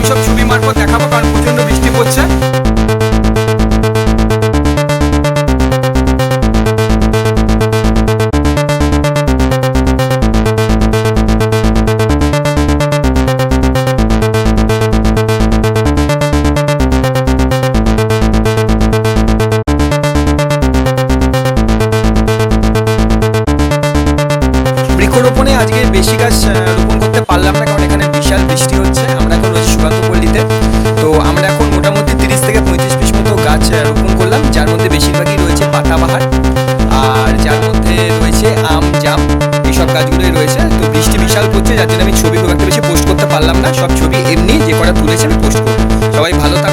আমি সব ছবি মারফত দেখাবো, কারণ প্রচণ্ড বৃষ্টি পড়ছে। বেশি গাছ রোপণ করতে পারলাম না, কারণ এখানে বেশিরভাগই রয়েছে পাতাবাহার আর যার মধ্যে রয়েছে আম, জাম এইসব গাছগুলোই রয়েছে। তো বৃষ্টি বিশাল পড়ছে যার জন্য আমি ছবি খুব একটা বেশি পোস্ট করতে পারলাম না। সব ছবি এমনি যে কটা তুলেছে আমি পোস্ট করব। সবাই ভালো থাকবে